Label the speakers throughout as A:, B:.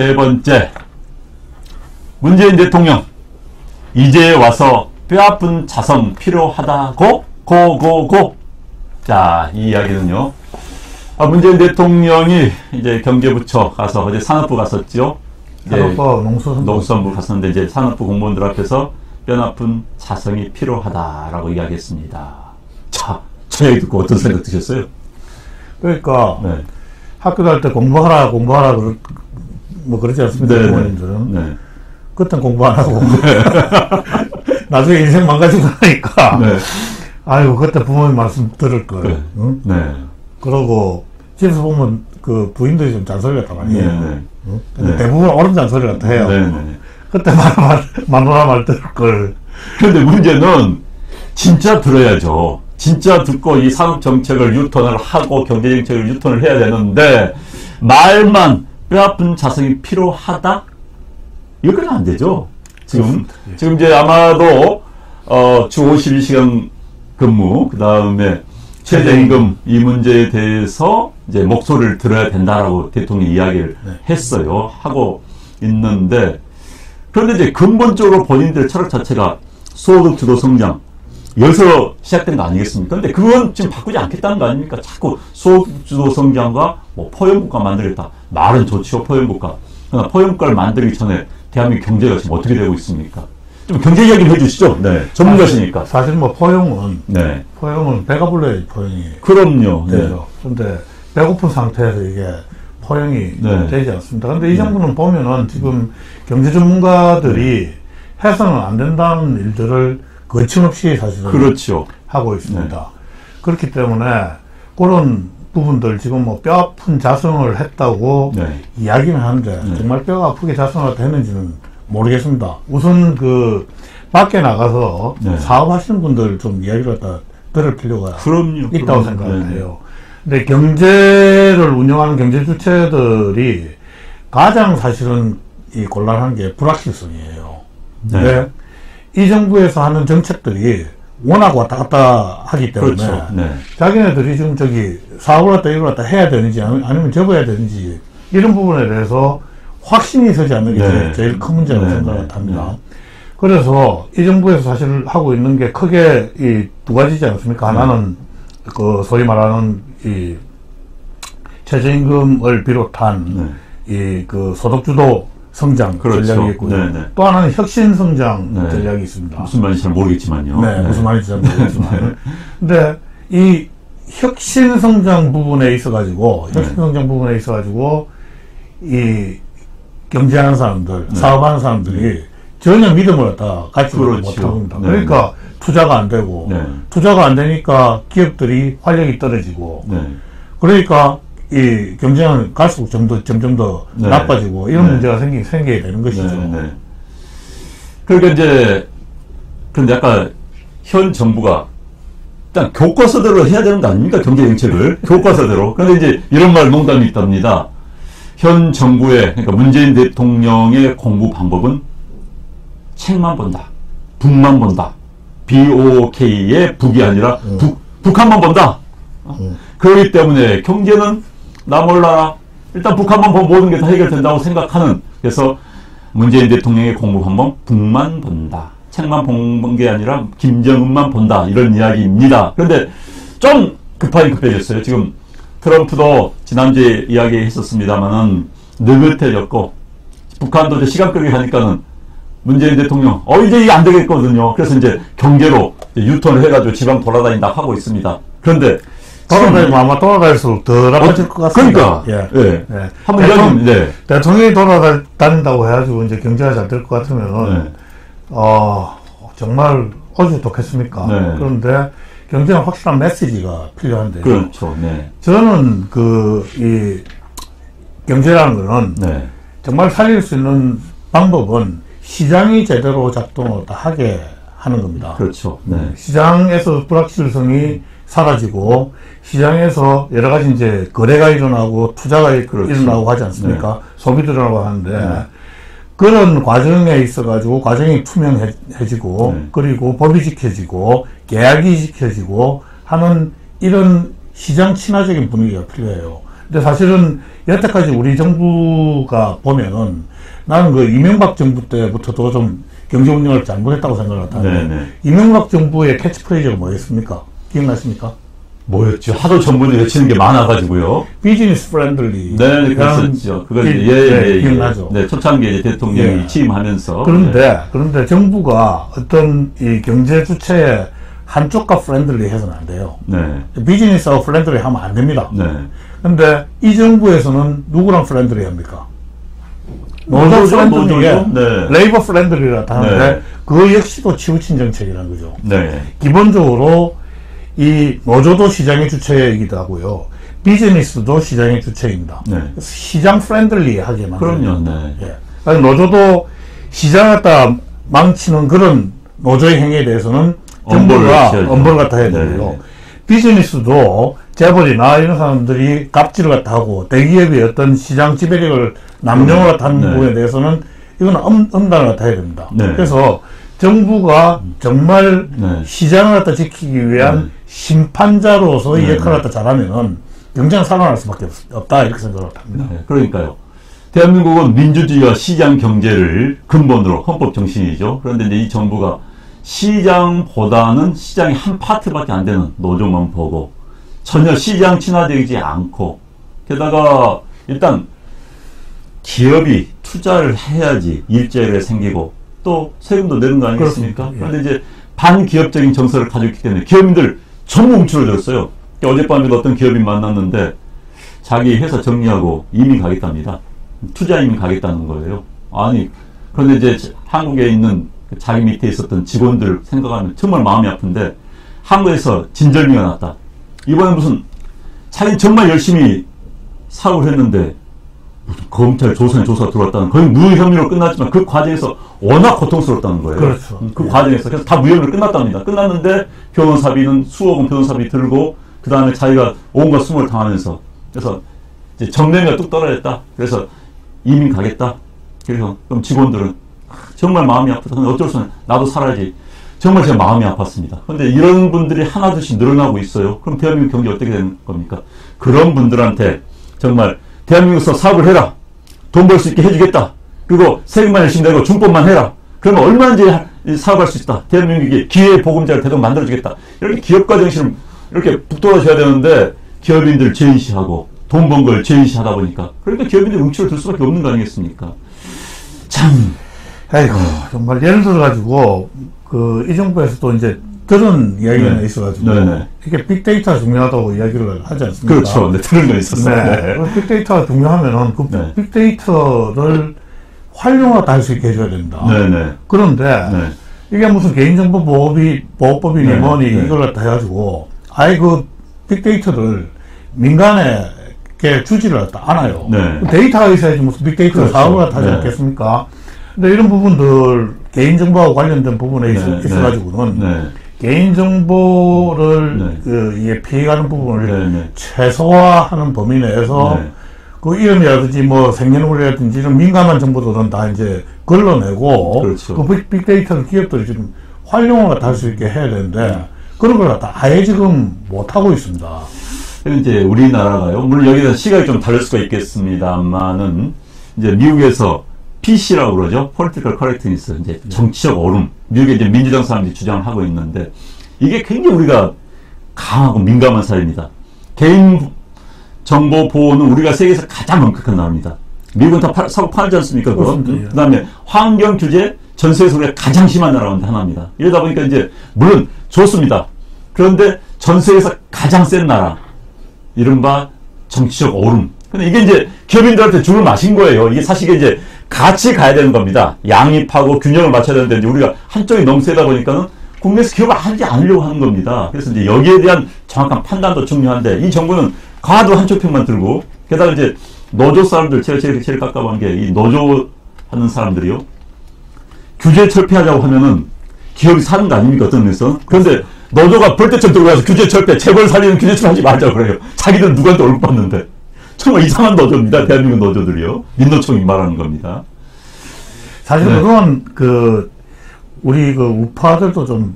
A: 세 번째. 문재인 대통령. 이제 와서 뼈아픈 자성 필요하다고? 고고고. 자, 이 이야기는요. 아, 문재인 대통령이 이제 경제부처 가서 어제 산업부 갔었죠. 이제
B: 산업부 농수산부
A: 농수산부 갔었는데 이제 산업부 공무원들 앞에서 뼈아픈 자성이 필요하다라고 이야기했습니다. 자, 저 얘기 듣고 어떤 생각 드셨어요?
B: 그러니까
A: 네.
B: 학교 다닐 때 공부하라 공부하라 그러, 뭐 그러지 않습니까
A: 네, 네.
B: 부모님들은
A: 네.
B: 그땐 공부 안 하고 나중에 인생 망가지고 나니까
A: 네.
B: 아이고 그때 부모님 말씀 들을 걸
A: 그래.
B: 응?
A: 네.
B: 그러고 집에서 보면 그 부인들이 좀 잔소리 같단 말이에요
A: 네, 네.
B: 응? 근데
A: 네.
B: 대부분 어른 잔소리 같아 해요
A: 네, 네.
B: 그때 말, 말, 마누라 말 들을 걸
A: 그런데 문제는 진짜 들어야죠. 진짜 듣고 이 산업 정책을 유턴을 하고 경제 정책을 유턴을 해야 되는데 말만 뼈아픈 자성이 필요하다? 이거는 안 되죠. 지금.
B: 예.
A: 지금 이제 아마도 어, 주 52시간 근무 그 다음에 최저임금 이 문제에 대해서 이제 목소리를 들어야 된다라고 대통령이 이야기를
B: 네.
A: 했어요. 하고 있는데 그런데 이제 근본적으로 본인들의 철학 자체가 소득 주도 성장 여기서 시작된 거 아니겠습니까? 근데 그건 지금 바꾸지 않겠다는 거 아닙니까? 자꾸 소득 주도 성장과 뭐 포용국가 만들겠다. 말은 좋지요, 포용국가. 그러나 포용국가를 만들기 전에 대한민국 경제가 지금 어떻게 되고 있습니까? 좀 경제 이야기 를 해주시죠. 네. 전문가시니까.
B: 사실 뭐 포용은
A: 네.
B: 포용은 배가 불러야 포용이
A: 그럼요. 네.
B: 되죠. 근데 배고픈 상태에서 이게 포용이
A: 네.
B: 되지 않습니다. 근데 이 정부는 보면은 지금 경제 전문가들이 해서는 안 된다는 일들을 거침없이 사실은
A: 그렇죠.
B: 하고 있습니다. 그렇기 때문에 그런 부분들 지금 뭐 뼈 아픈 자성을 했다고
A: 네.
B: 이야기는 하는데
A: 네.
B: 정말 뼈가 아프게 자성화 되는지는 모르겠습니다. 우선 그 밖에 나가서
A: 네.
B: 사업하시는 분들 좀 이야기를 갖다 들을 필요가
A: 그럼요.
B: 있다고. 생각을
A: 네.
B: 해요. 근데 경제를 운영하는 경제 주체들이 가장 사실은 이 곤란한 게 불확실성이에요.
A: 네.
B: 이 정부에서 하는 정책들이 워낙 왔다 갔다 하기 때문에
A: 그렇죠. 네.
B: 자기네들이 지금 저기 사업을 갖다 이걸 갖다 해야 되는지 아니- 아니면 접어야 되는지 이런 부분에 대해서 확신이 서지 않는 게
A: 네.
B: 제일, 큰 문제라고
A: 네,
B: 생각을
A: 네,
B: 합니다.
A: 네.
B: 그래서 이 정부에서 사실 하고 있는 게 크게 이 두 가지지 않습니까?
A: 네.
B: 하나는 그 소위 말하는 이 최저임금을 비롯한 이 그 소득주도 성장
A: 네. 그렇죠.
B: 전략이 있고요.
A: 네, 네.
B: 또 하나는 혁신 성장
A: 네.
B: 전략이 있습니다.
A: 무슨 말인지 잘 모르겠지만요.
B: 네, 무슨 말인지 잘 모르겠지만. 근데 이 혁신 성장 부분에 있어 가지고,
A: 네.
B: 혁신 성장 부분에 있어 가지고, 이 경제하는 사람들,
A: 네.
B: 사업하는 사람들이 전혀 믿음을 갖다 갖지
A: 그렇죠.
B: 못하고 있다.
A: 네,
B: 그러니까 투자가 안 되고,
A: 네.
B: 투자가 안 되니까 기업들이 활력이 떨어지고,
A: 네.
B: 그러니까 이 경제는 갈수록 점 더, 점점 더
A: 네.
B: 나빠지고, 이런
A: 네.
B: 문제가 생기, 생기게 되는 것이죠.
A: 네, 네. 그러니까 이제 근데 아까 현 정부가 일단 교과서대로 해야 되는 거 아닙니까 경제 정책을 교과서대로. 그런데 이제 이런 말 농담이 있답니다. 현 정부의 그러니까 문재인 대통령의 공부 방법은 책만 본다, 북만 본다, BOK의 북이 아니라 북 북한만 본다.
B: 음.
A: 그렇기 때문에 경제는 나 몰라라. 일단 북한만 보면 모든 게 다 해결된다고 생각하는 그래서 문재인 대통령의 공부 방법 북만 본다. 책만 본게 아니라 김정은만 본다. 이런 이야기입니다. 그런데 좀 급하긴 급해졌어요. 지금 트럼프도 지난주에 이야기했었습니다만은 느긋해졌고 북한도 이제 시간 끌기 하니까는 문재인 대통령 어 이제 이게 안 되겠거든요. 그래서 이제 경제로 유턴을 해가지고 지방 돌아다닌다 하고 있습니다. 그런데
B: 돌아다니면 아마 돌아다닐수록 더 나빠질 것 같습니다.
A: 그러니까
B: 예.
A: 예.
B: 예.
A: 한번
B: 대통령-
A: 네.
B: 대통령이 돌아다닌다고 해가지고 이제 경제가 잘 될 것 같으면은,
A: 네.
B: 어, 정말 어디 좋겠습니까?
A: 네.
B: 그런데 경제는 확실한 메시지가 필요한데요.
A: 그렇죠. 네.
B: 저는 그, 이, 경제라는 거는
A: 네.
B: 정말 살릴 수 있는 방법은 시장이 제대로 작동을 다 하게 하는 겁니다.
A: 그렇죠. 네.
B: 시장에서 불확실성이 사라지고 시장에서 여러 가지 이제 거래가 일어나고 투자가 일-
A: 그렇죠.
B: 일어나고 하지 않습니까? 소비도 일어나고 하는데
A: 네.
B: 그런 과정에 있어 가지고 과정이 투명해지고
A: 네.
B: 그리고 법이 지켜지고 계약이 지켜지고 하는 이런 시장 친화적인 분위기가 필요해요. 근데 사실은 여태까지 우리 정부가 보면은 나는 그 이명박 정부 때부터도 좀 경제 운영을 잘못했다고 생각을 하는데
A: 네네.
B: 이명박 정부의 캐치프레이즈가 뭐였습니까? 기억나십니까?
A: 뭐였죠? 하도 정부는 외치는 게 많아가지고요.
B: 비즈니스 프렌들리.
A: 네, 그랬었죠. 그건
B: 기-
A: 이제, 예,
B: 네,
A: 예, 예.
B: 기억나죠.
A: 네, 초창기에 대통령이
B: 예.
A: 취임하면서.
B: 그런데 그런데 정부가 어떤 이 경제 주체의 한쪽과 프렌들리 해서는 안 돼요.
A: 네.
B: 비즈니스하고 프렌들리 하면 안 됩니다.
A: 네.
B: 근데 이 정부에서는 누구랑 프렌들리 합니까? 노조 프렌들리에.
A: 네.
B: 레이버 프렌들리라 하는데
A: 네.
B: 그 역시도 치우친 정책이라는 거죠.
A: 네.
B: 기본적으로 이 노조도 시장의 주체이기도 하고요. 비즈니스도 시장의 주체입니다.
A: 네.
B: 시장 프렌들리하게 만드는
A: 그럼요. 네.
B: 예. 노조도 시장 갖다 망치는 그런 노조의 행위에 대해서는 정부가. 엄벌 갖다 해야
A: 네.
B: 되고요. 비즈니스도 재벌이나 이런 사람들이 갑질을 갖다 하고 대기업이 어떤 시장 지배력을 남용을 갖다 하는
A: 네.
B: 부분에 대해서는 이건 엄, 엄단을 갖다 해야 됩니다.
A: 네.
B: 그래서 정부가 정말
A: 네.
B: 시장을 갖다 지키기 위한
A: 네.
B: 심판자로서의
A: 네.
B: 역할을 갖다 잘하면은 경제는 살아날 수밖에 없, 없다 이렇게 생각을 합니다.
A: 네, 그러니까요. 대한민국은 민주주의와 시장 경제를 근본으로 헌법 정신이죠. 그런데 이제 이 정부가 시장보다는 시장의 한 파트밖에 안 되는 노조만 보고 전혀 시장 친화되지 않고 게다가 일단 기업이 투자를 해야지 일자리가 생기고 또 세금도 내는 거 아니겠습니까?
B: 그렇습니다. 예.
A: 그런데 이제 반기업적인 정서를 가지고 있기 때문에 기업인들 전부 움츠러졌어요. 어젯밤에도 어떤 기업인 만났는데 자기 회사 정리하고 이민 가겠답니다. 투자 이민 가겠다는 거예요. 아니, 그런데 이제 한국에 있는 그 자기 밑에 있었던 직원들 생각하면 정말 마음이 아픈데 한국에서 진절미가 났다. 이번에 무슨 자기는 정말 열심히 사업을 했는데 검찰 조사에 조사 들어왔다는 거의 무혐 혐의로 끝났지만 그 과정에서 워낙 고통스럽다는 거예요.
B: 그렇죠.
A: 음, 그 과정에서 그래서 다 무혐의로 끝났답니다. 끝났는데 변호사비는 수억 원 변호사비 들고 그 다음에 자기가 온갖 수모를 당하면서 그래서 이제 정내미가 뚝 떨어졌다. 그래서 이민 가겠다. 그래서 그럼 직원들은 아, 정말 마음이 아프다. 근데 어쩔 수 없는 나도 살아야지. 정말 제 마음이 아팠습니다. 근데 이런 분들이 하나둘씩 늘어나고 있어요. 그럼 대한민국 경제 어떻게 되는 겁니까? 그런 분들한테 정말 대한민국에서 사업을 해라. 돈 벌 수 있게 해주겠다. 그리고 세금만 열심히 내고 준법만 해라. 그러면 얼마든지 사업할 수 있다. 대한민국이 기회 보금자를 대동 만들어주겠다. 이렇게 기업가 정신을 이렇게 북돋아줘야 되는데 기업인들 제인시하고 돈 번 걸 제인시하다 보니까 그러니까 기업인들 응치를 들 수밖에 없는 거 아니겠습니까? 참
B: 아이고 정말 예를 들어 가지고 그 이 정부에서도 이제 들은 이야기가
A: 네.
B: 있어가지고
A: 네네.
B: 이게 빅데이터가 중요하다고 이야기를 하지 않습니까?
A: 그렇죠. 네, 들은 거 있었어요.
B: 네.
A: 네.
B: 그 빅데이터가 중요하면은 그
A: 네.
B: 빅데이터를 활용하다 할 수 있게 해줘야 된다.
A: 네네.
B: 그런데
A: 네.
B: 이게 무슨 개인정보 보호비 보호법이니
A: 네,
B: 뭐니
A: 네.
B: 이걸 갖다 해가지고 아예 그 빅데이터를 민간에게 주지를 갖다 않아요.
A: 네.
B: 데이터가 있어야지 무슨 빅데이터
A: 그렇죠.
B: 사업을 갖다 하지
A: 네.
B: 않겠습니까? 근데 이런 부분들 개인정보하고 관련된 부분에 있어,
A: 네,
B: 있어가지고는
A: 네.
B: 개인정보를
A: 네.
B: 그 이게 피해가는 부분을
A: 네, 네.
B: 최소화하는 범위 내에서
A: 네.
B: 그 이름이라든지 뭐 생년월일이라든지 이런 민감한 정보들은 다 이제 걸러내고
A: 그렇죠.
B: 그 빅, 빅데이터를 기업들이 지금 활용을 갖다 할 수 있게 해야 되는데 그런 걸 갖다 아예 지금 못 하고 있습니다.
A: 이제 우리나라가요. 물론 여기서 시각이 좀 다를 수가 있겠습니다만은 이제 미국에서 PC라고 그러죠. Political Correctness. 이제 정치적 얼음. 미국의 이제 민주당 사람들이 주장을 하고 있는데 이게 굉장히 우리가 강하고 민감한 사회입니다. 개인 정보 보호는 우리가 세계에서 가장 엄격한 나라입니다. 미국은 다 파, 사고 팔지 않습니까? 그거?
B: 그
A: 다음에 환경 규제 전 세계에서 우리가 가장 심한 나라 가운데 하나입니다. 이러다 보니까 이제 물론 좋습니다. 그런데 전 세계에서 가장 센 나라. 이른바 정치적 오름. 근데 이게 이제 기업인들한테 줄을 마신 거예요. 이게 사실 이제 같이 가야 되는 겁니다. 양립하고 균형을 맞춰야 되는데 우리가 한쪽이 너무 세다 보니까는 국내에서 기업을 하지 않으려고 하는 겁니다. 그래서 이제 여기에 대한 정확한 판단도 중요한데 이 정부는 가도 한쪽 편만 들고 게다가 이제 노조 사람들 제가 제일 제일 깝깝한 게 이 노조 하는 사람들이요. 규제 철폐하자고 하면은 기업이 사는 거 아닙니까 어떤 면에서 그런데 노조가 벌떼처럼 들어가서 규제 철폐 재벌 살리는 규제 철폐하지 말자고 그래요 자기들은 누구한테 월급 받는데 정말 이상한 노조입니다 대한민국 노조들이요 민노총이 말하는 겁니다
B: 사실
A: 네.
B: 그건 그 우리 그 우파들도 좀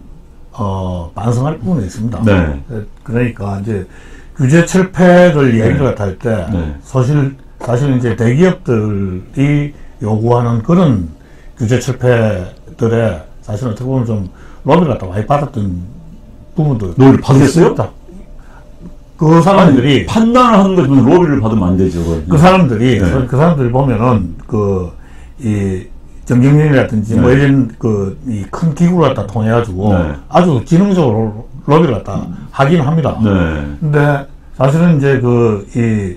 B: 어, 반성할 부분이 있습니다.
A: 네.
B: 그러니까 이제 규제 철폐를 이야기를 갖다 할 때,
A: 네.
B: 사실, 사실 이제 대기업들이 요구하는 그런 규제 철폐들에 사실 어떻게 보면 좀 로비를 갖다 많이 받았던 부분도.
A: 로비를 받으셨어요?
B: 그 사람들이,
A: 아니, 판단을 하는 거지만 로비를 받으면 안 되죠. 그건.
B: 그 사람들이,
A: 네.
B: 그 사람들이 보면은, 그, 이, 정경련이라든지 뭐
A: 네.
B: 이런 그, 이 큰 기구를 갖다 통해 가지고
A: 네.
B: 아주 지능적으로 로비를 갖다 하긴 합니다.
A: 네.
B: 근데 사실은 이제 그, 이,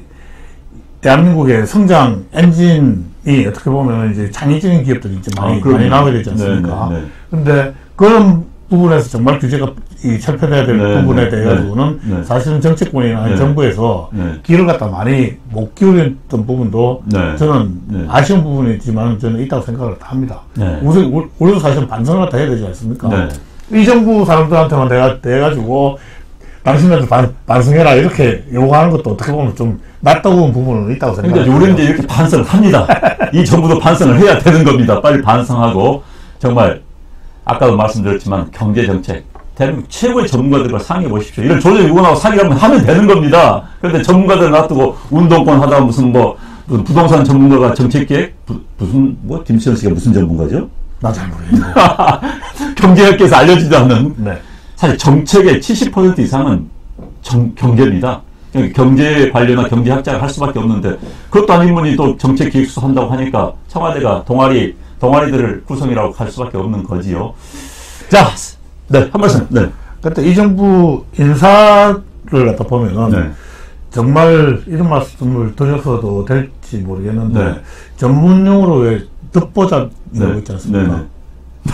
B: 대한민국의 성장 엔진이 어떻게 보면 이제 창의적인 기업들이 이제 많이,
A: 아.
B: 많이 나오게 되지 않습니까?
A: 네, 네, 네.
B: 근데 그런 부분에서 정말 규제가 이 철폐돼야 될
A: 네,
B: 부분에
A: 네,
B: 대해 가지고는
A: 네, 네.
B: 사실은 정치권이나
A: 네.
B: 정부에서
A: 네.
B: 길을 갖다 많이 못 기울였던 부분도
A: 네.
B: 저는
A: 네.
B: 아쉬운 부분이지만 저는 있다고 생각을 합니다. 우리- 우리도 사실은 반성을 갖다 해야 되지 않습니까?
A: 네.
B: 이 정부 사람들한테만 내가 돼가지고 당신들 반, 반성해라 이렇게 요구하는 것도 어떻게 보면 좀 낯다운 부분은 있다고
A: 그러니까
B: 생각합니다.
A: 우리는 이제 이렇게 반성을 합니다. 이 정부도 반성을 해야 되는 겁니다. 빨리 반성하고 정말 아까도 말씀드렸지만 경제 정책 대한민국 최고의 전문가들과 상의해 보십시오. 이런 조정 요구나고 상의하면 하면 되는 겁니다. 그런데 전문가들 놔두고 운동권 하다가 무슨 뭐 무슨 부동산 전문가가 정책기획 부- 무슨 뭐 김수현 씨가 무슨 전문가죠?
B: 나 잘 모르겠는데.
A: 경제학계에서 알려지지 않는
B: 네.
A: 사실 정책의 70% 이상은 정- 경제입니다. 그러니까 경제 관련한 경제학자가 할 수밖에 없는데 그것도 아닌 분이 또 정책 기획수 한다고 하니까 청와대가 동아리 동아리들을 구성이라고 할 수밖에 없는 거지요. 자, 네, 한 말씀. 네.
B: 그때 이 정부 인사를 갖다 보면은
A: 네.
B: 정말 이런 말씀을 드려서도 될지 모르겠는데
A: 네.
B: 전문용어로 왜 듣보잡 이라고
A: 네.
B: 있지 않습니까?
A: 네,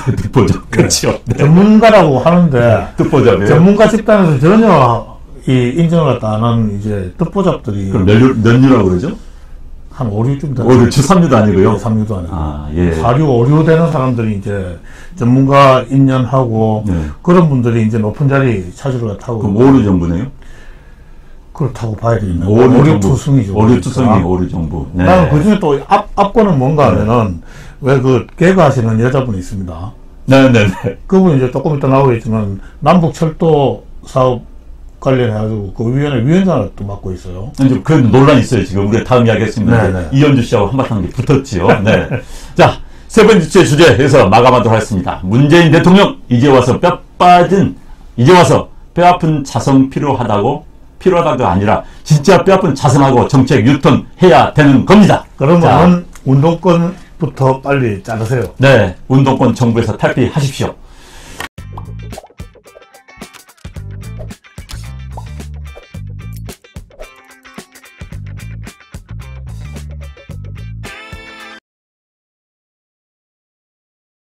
A: 네. 듣보잡. 그렇죠. 네.
B: 전문가라고 하는데
A: 듣보잡이에요.
B: 전문가 집단에서 전혀 이 인정을 갖다 안 하는 이제 듣보잡들이
A: 그럼 몇, 유- 몇 유라고 그러죠?
B: 한 5, 6쯤 되는
A: 5, 6, 7, 3유도 아니고요.
B: 3유도 아니고
A: 아, 예.
B: 4, 6, 5, 6 되는 사람들이 이제 전문가 인연하고
A: 네.
B: 그런 분들이 이제 높은 자리 찾으러 타고
A: 그럼 5류 정부네요?
B: 그렇다고 봐야 되겠네.
A: 5, 6
B: 5, 6 투승이죠.
A: 5, 6 투승이
B: 그러니까.
A: 5, 6 정부. 네.
B: 나는 그 중에 또 앞, 앞거는 뭔가 하면은 왜 그 개그 하시는 여자분이 있습니다.
A: 네, 네, 네.
B: 그분 이제 조금 이따 나오겠지만 남북 철도 사업 관련해가지고 그 위원회 위원장을 또 맡고 있어요.
A: 이제 그 논란이 있어요, 지금. 우리가 다음 이야기 하겠습니다.
B: 네, 네.
A: 이현주 씨하고 한바탕 게 붙었지요. 네. 자, 세 번째 주제에서 마감하도록 하겠습니다. 문재인 대통령, 이제 와서 뼈 빠진, 이제 와서 뼈 아픈 자성 필요하다고, 필요하다가 아니라, 진짜 뼈 아픈 자성하고 정책 유턴 해야 되는 겁니다.
B: 그러면은 운동권부터 빨리 자르세요.
A: 네. 운동권 정부에서 탈피하십시오.